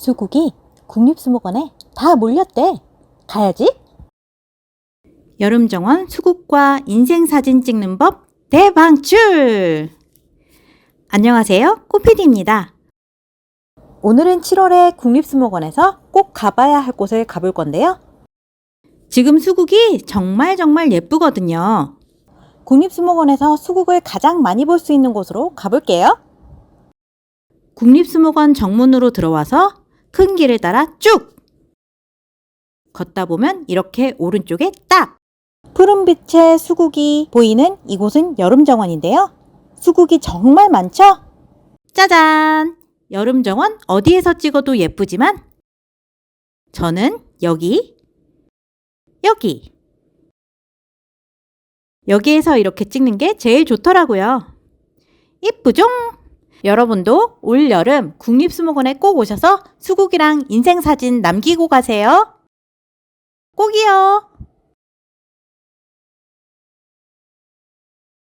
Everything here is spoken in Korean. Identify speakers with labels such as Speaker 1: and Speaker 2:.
Speaker 1: 수국이 국립수목원에 다 몰렸대. 가야지.
Speaker 2: 여름 정원 수국과 인생 사진 찍는 법 대방출! 안녕하세요. 꽃피디입니다.
Speaker 1: 오늘은 7월에 국립수목원에서 꼭 가봐야 할 곳을 가볼 건데요.
Speaker 2: 지금 수국이 정말 정말 예쁘거든요.
Speaker 1: 국립수목원에서 수국을 가장 많이 볼 수 있는 곳으로 가볼게요.
Speaker 2: 국립수목원 정문으로 들어와서 큰 길을 따라 쭉! 걷다 보면 이렇게 오른쪽에 딱!
Speaker 1: 푸른빛의 수국이 보이는 이곳은 여름정원인데요. 수국이 정말 많죠?
Speaker 2: 짜잔! 여름정원 어디에서 찍어도 예쁘지만 저는 여기, 여기. 여기에서 이렇게 찍는 게 제일 좋더라고요. 이쁘죠? 여러분도 올 여름 국립수목원에 꼭 오셔서 수국이랑 인생사진 남기고 가세요. 꼭이요.